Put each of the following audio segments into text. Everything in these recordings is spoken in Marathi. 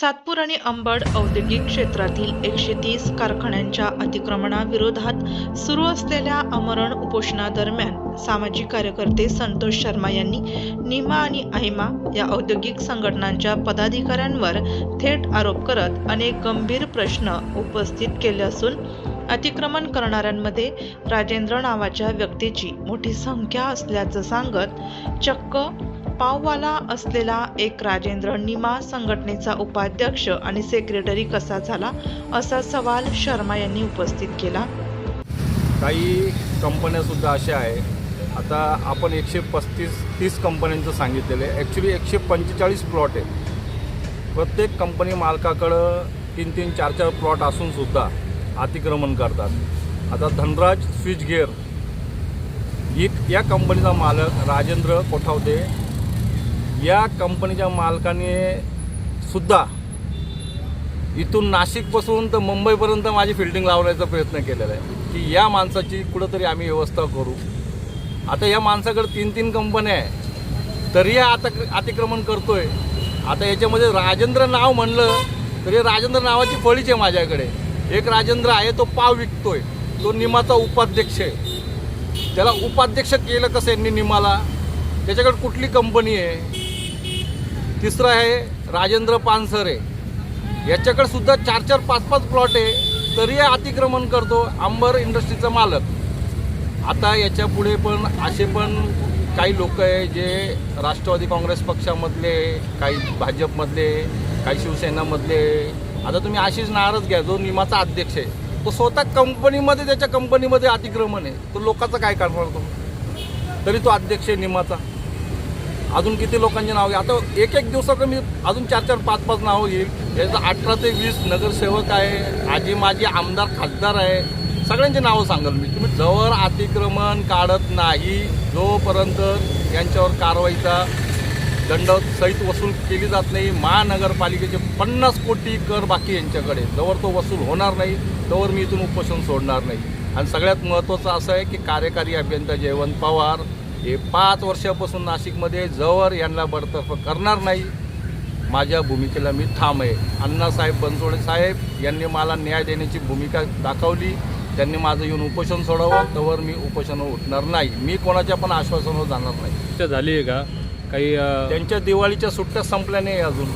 सातपूर आणि अंबड औद्योगिक क्षेत्रातील एकशे तीस कारखान्यांच्या अतिक्रमणाविरोधात सुरू असलेल्या आमरण उपोषणादरम्यान सामाजिक कार्यकर्ते संतोष शर्मा यांनी निमा आणि आहिमा या औद्योगिक संघटनांच्या पदाधिकाऱ्यांवर थेट आरोप करत अनेक गंभीर प्रश्न उपस्थित केले असून अतिक्रमण करणाऱ्यांमध्ये राजेंद्र नावाच्या व्यक्तीची मोठी संख्या असल्याचं सांगत चक्क पाववाला असलेला एक राजेंद्र निमा संघटनेचा उपाध्यक्ष आणि सेक्रेटरी कसा झाला असा सवाल शर्मा यांनी उपस्थित केला. काही कंपन्यासुद्धा अशा आहे आता आपण एकशे पस्तीस तीस कंपन्यांचं सांगितलेलं आहे. ॲक्च्युली एकशे पंचेचाळीस प्लॉट आहे प्रत्येक कंपनी मालकाकडं तीन तीन चार चार प्लॉट असूनसुद्धा अतिक्रमण करतात. आता धनराज स्विच गेअर ही या कंपनीचा मालक राजेंद्र कोठावते या कंपनीच्या मालकाने सुद्धा इथून नाशिकपासून तर मुंबईपर्यंत माझी फिल्डिंग लावण्याचा प्रयत्न केलेला आहे. की या माणसाची कुठंतरी आम्ही व्यवस्था करू. आता या माणसाकडे तीन तीन कंपन्या आहे. तरी हा आता अतिक्रमण करतोय. आता याच्यामध्ये राजेंद्र नाव म्हणलं तरी राजेंद्र नावाची फळीच आहे माझ्याकडे. एक राजेंद्र आहे तो पाव विकतोय. तो निमाचा उपाध्यक्ष आहे. त्याला उपाध्यक्ष केलं कसं यांनी निमाला? त्याच्याकडे कुठली कंपनी आहे? तिसरं आहे राजेंद्र पानसरे. याच्याकडे सुद्धा चार चार पाच पाच प्लॉट आहे. तरीही अतिक्रमण करतो अंबर इंडस्ट्रीचा मालक. आता याच्यापुढे पण असे पण काही लोक आहे जे राष्ट्रवादी काँग्रेस पक्षामधले काही भाजपमधले काही शिवसेनामधले. आता तुम्ही आशिष नारच घ्या जो निमाचा अध्यक्ष आहे. तो स्वतः कंपनीमध्ये त्याच्या कंपनीमध्ये अतिक्रमण आहे. तो लोकांचं काय करणार तो तरी तो अध्यक्ष आहे निमाचा. अजून किती लोकांची नाव घे आता एक एक दिवसाचं मी अजून चार चार पाच पाच नावं घेईल याचं अठरा ते वीस नगरसेवक आहे आजी माझी आमदार खासदार आहे. सगळ्यांची नावं सांगाल मी. तुम्ही जवळ अतिक्रमण काढत नाही. जोपर्यंत यांच्यावर कारवाईचा दंड सहित वसूल केली जात नाही महानगरपालिकेचे पन्नास कोटी कर बाकी यांच्याकडे. जवळ तो वसूल होणार नाही तोवर मी इथून उपोषण सोडणार नाही. आणि सगळ्यात महत्त्वाचं असं आहे की कार्यकारी अभियंता जयवंत पवार हे पाच वर्षापासून नाशिकमध्ये जवळ यांना बडतर्फ करणार नाही. माझ्या भूमिकेला मी ठाम आहे. अण्णासाहेब बनसोडे साहेब यांनी मला न्याय देण्याची भूमिका दाखवली. त्यांनी माझं येऊन उपोषण सोडावं. तवर मी उपोषण उठणार नाही. मी कोणाच्या पण आश्वासनावर जाणार नाही. झाली आहे का? काही त्यांच्या दिवाळीच्या सुट्ट्या संपल्या नाही अजून.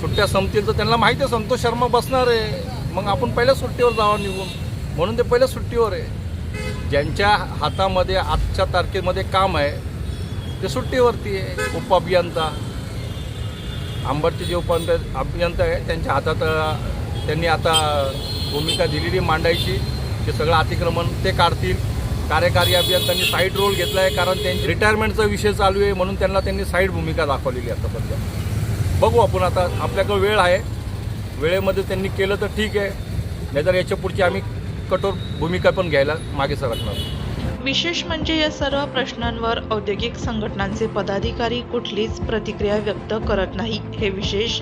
सुट्ट्या संपतील तर त्यांना माहिती आहे संतोष शर्मा बसणार आहे. मग आपण पहिल्या सुट्टीवर जावं निघून. म्हणून ते पहिल्या सुट्टीवर आहे. ज्यांच्या हातामध्ये आजच्या तारखेमध्ये काम आहे ते सुट्टीवरती आहे. उपअभियंता आंबरचे जे उप अभियंता आहे त्यांच्या हातात त्यांनी आता भूमिका दिलेली मांडायची. ते सगळं अतिक्रमण ते काढतील. कार्यकारी अभियंत्यांनी साईड रोल घेतला आहे कारण त्यांची रिटायरमेंटचा विषय चालू आहे म्हणून त्यांना त्यांनी साईड भूमिका दाखवलेली आहे आता सध्या बघू आपण आता आपल्याकडं वेळ आहे. वेळेमध्ये त्यांनी केलं तर ठीक आहे. नाहीतर याच्या पुढची आम्ही कठोर भूमिका पण घ्यायला मागे सरकणार. विशेष म्हणजे या सर्व प्रश्नांवर औद्योगिक संघटनांचे पदाधिकारी कुठलीच प्रतिक्रिया व्यक्त करत नाही. हे विशेष